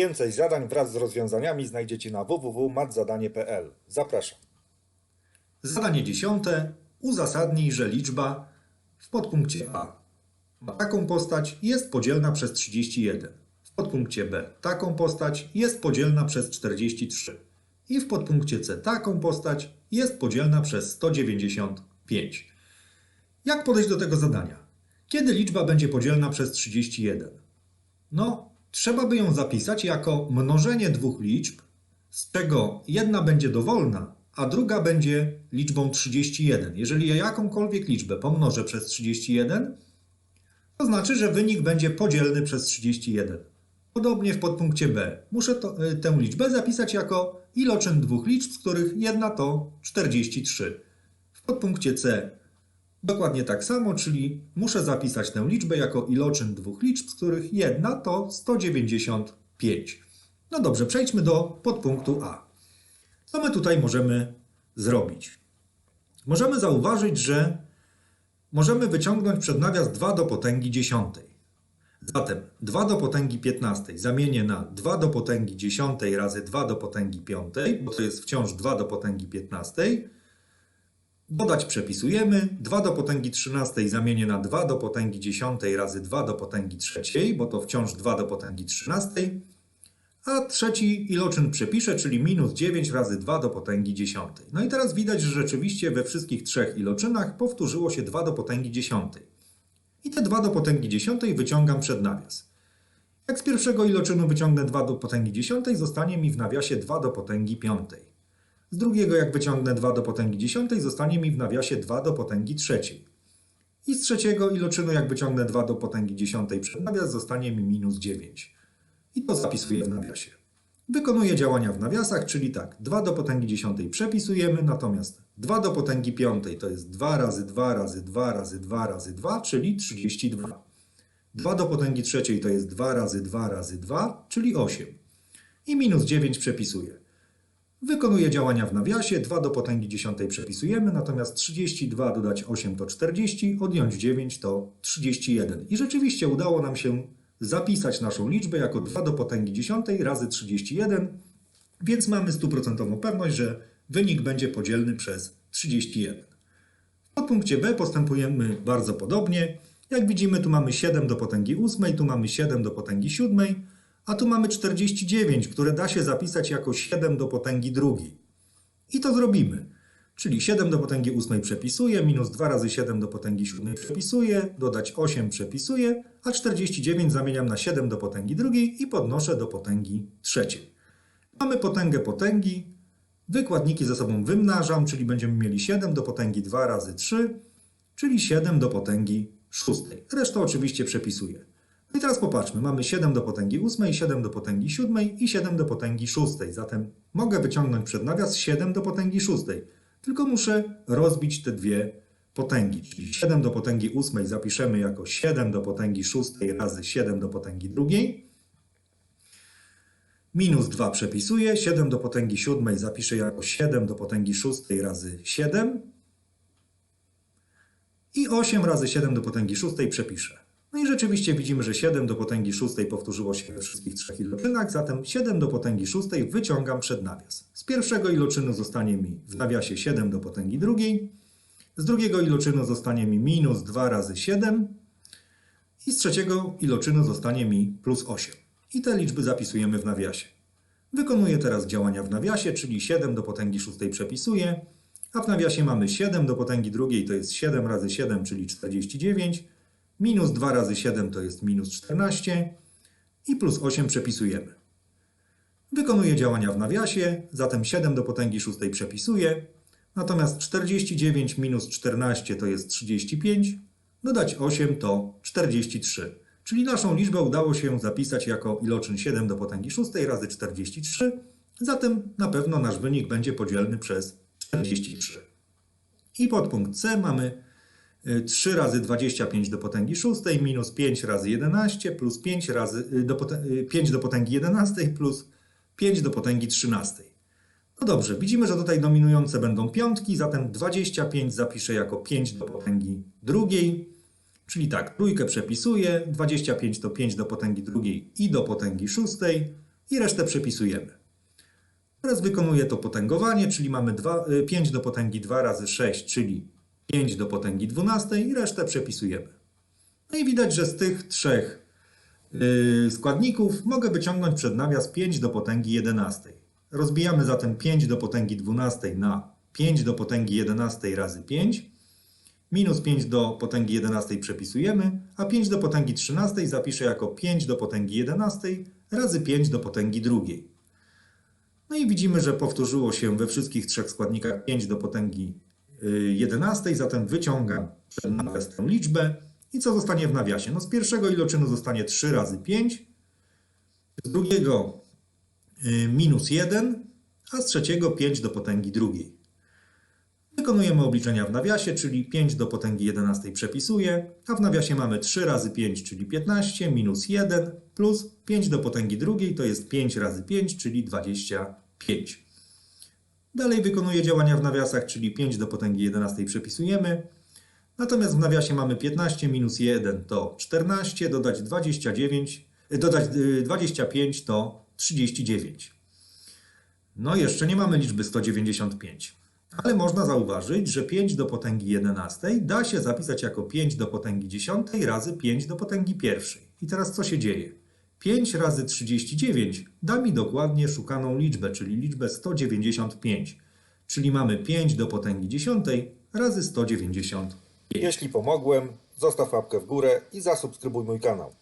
Więcej zadań wraz z rozwiązaniami znajdziecie na www.matzadanie.pl. Zapraszam. Zadanie dziesiąte. Uzasadnij, że liczba w podpunkcie A ma taką postać, jest podzielna przez 31. W podpunkcie B taką postać, jest podzielna przez 43. I w podpunkcie C taką postać, jest podzielna przez 195. Jak podejść do tego zadania? Kiedy liczba będzie podzielna przez 31? No, trzeba by ją zapisać jako mnożenie dwóch liczb, z czego jedna będzie dowolna, a druga będzie liczbą 31. Jeżeli ja jakąkolwiek liczbę pomnożę przez 31, to znaczy, że wynik będzie podzielny przez 31. Podobnie w podpunkcie B. Muszę to, y, tę liczbę zapisać jako iloczyn dwóch liczb, z których jedna to 43. W podpunkcie C dokładnie tak samo, czyli muszę zapisać tę liczbę jako iloczyn dwóch liczb, z których jedna to 195. No dobrze, przejdźmy do podpunktu A. Co my tutaj możemy zrobić? Możemy zauważyć, że możemy wyciągnąć przed nawias 2 do potęgi dziesiątej. Zatem 2 do potęgi 15 zamienię na 2 do potęgi 10 razy 2 do potęgi 5, bo to jest wciąż 2 do potęgi 15. Dodać przepisujemy. 2 do potęgi 13 zamienię na 2 do potęgi 10 razy 2 do potęgi 3, bo to wciąż 2 do potęgi 13. A trzeci iloczyn przepiszę, czyli minus 9 razy 2 do potęgi 10. No i teraz widać, że rzeczywiście we wszystkich trzech iloczynach powtórzyło się 2 do potęgi 10. I te 2 do potęgi 10 wyciągam przed nawias. Jak z pierwszego iloczynu wyciągnę 2 do potęgi 10, zostanie mi w nawiasie 2 do potęgi 5. Z drugiego jak wyciągnę 2 do potęgi 10, zostanie mi w nawiasie 2 do potęgi 3. I z trzeciego iloczynu jak wyciągnę 2 do potęgi 10 przed nawias, zostanie mi minus 9. I to zapisuję w nawiasie. Wykonuję działania w nawiasach, czyli tak, 2 do potęgi 10 przepisujemy, natomiast 2 do potęgi 5 to jest 2 razy 2 razy 2 razy 2 razy 2, czyli 32. 2 do potęgi trzeciej to jest 2 razy 2 razy 2, czyli 8. I minus 9 przepisuję. Wykonuję działania w nawiasie, 2 do potęgi 10 przepisujemy, natomiast 32 dodać 8 to 40, odjąć 9 to 31. I rzeczywiście udało nam się zapisać naszą liczbę jako 2 do potęgi 10 razy 31, więc mamy stuprocentową pewność, że wynik będzie podzielny przez 31. W podpunkcie B postępujemy bardzo podobnie. Jak widzimy, tu mamy 7 do potęgi 8, tu mamy 7 do potęgi 7, a tu mamy 49, które da się zapisać jako 7 do potęgi drugiej. I to zrobimy. Czyli 7 do potęgi 8 przepisuję, minus 2 razy 7 do potęgi 7 przepisuję, dodać 8 przepisuję, a 49 zamieniam na 7 do potęgi drugiej i podnoszę do potęgi trzeciej. Mamy potęgę potęgi, wykładniki ze sobą wymnażam, czyli będziemy mieli 7 do potęgi 2 razy 3, czyli 7 do potęgi 6. Resztę oczywiście przepisuję. No i teraz popatrzmy, mamy 7 do potęgi 8, 7 do potęgi 7 i 7 do potęgi 6. Zatem mogę wyciągnąć przed nawias 7 do potęgi 6. Tylko muszę rozbić te dwie potęgi. Czyli 7 do potęgi 8 zapiszemy jako 7 do potęgi 6 razy 7 do potęgi drugiej. Minus 2 przepisuję. 7 do potęgi 7 zapiszę jako 7 do potęgi 6 razy 7. I 8 razy 7 do potęgi 6 przepiszę. No i rzeczywiście widzimy, że 7 do potęgi 6 powtórzyło się we wszystkich trzech iloczynach, zatem 7 do potęgi 6 wyciągam przed nawias. Z pierwszego iloczynu zostanie mi w nawiasie 7 do potęgi drugiej, z drugiego iloczynu zostanie mi minus 2 razy 7 i z trzeciego iloczynu zostanie mi plus 8. I te liczby zapisujemy w nawiasie. Wykonuję teraz działania w nawiasie, czyli 7 do potęgi 6 przepisuję, a w nawiasie mamy 7 do potęgi drugiej to jest 7 razy 7, czyli 49, minus 2 razy 7 to jest minus 14 i plus 8 przepisujemy. Wykonuję działania w nawiasie, zatem 7 do potęgi 6 przepisuję, natomiast 49 minus 14 to jest 35, dodać 8 to 43. Czyli naszą liczbę udało się zapisać jako iloczyn 7 do potęgi 6 razy 43, zatem na pewno nasz wynik będzie podzielny przez 43. I podpunkt C mamy 3 razy 25 do potęgi 6 minus 5 razy 11 plus 5, razy, y, do potęgi, 5 do potęgi 11 plus 5 do potęgi 13. No dobrze, widzimy, że tutaj dominujące będą piątki, zatem 25 zapiszę jako 5 do potęgi drugiej, czyli tak, trójkę przepisuję, 25 to 5 do potęgi drugiej i do potęgi szóstej i resztę przepisujemy. Teraz wykonuję to potęgowanie, czyli mamy dwa- y, 5 do potęgi 2 razy 6, czyli 5 do potęgi 12 i resztę przepisujemy. No i widać, że z tych trzech y, składników mogę wyciągnąć przed nawias 5 do potęgi 11. Rozbijamy zatem 5 do potęgi 12 na 5 do potęgi 11 razy 5. Minus 5 do potęgi 11 przepisujemy, a 5 do potęgi 13 zapiszę jako 5 do potęgi 11 razy 5 do potęgi drugiej. No i widzimy, że powtórzyło się we wszystkich trzech składnikach 5 do potęgi 11, zatem wyciągam przed nawias tę liczbę. I co zostanie w nawiasie? No z pierwszego iloczynu zostanie 3 razy 5, z drugiego y, minus 1, a z trzeciego 5 do potęgi drugiej. Wykonujemy obliczenia w nawiasie, czyli 5 do potęgi 11 przepisuję, a w nawiasie mamy 3 razy 5, czyli 15, minus 1, plus 5 do potęgi drugiej to jest 5 razy 5, czyli 25. Dalej wykonuję działania w nawiasach, czyli 5 do potęgi 11 przepisujemy, natomiast w nawiasie mamy 15 minus 1 to 14, dodać 29, y, dodać y, 25 to 39. No jeszcze nie mamy liczby 195. Ale można zauważyć, że 5 do potęgi 11 da się zapisać jako 5 do potęgi 10 razy 5 do potęgi pierwszej. I teraz co się dzieje? 5 razy 39 da mi dokładnie szukaną liczbę, czyli liczbę 195. Czyli mamy 5 do potęgi 10 razy 195. Jeśli pomogłem, zostaw łapkę w górę i zasubskrybuj mój kanał.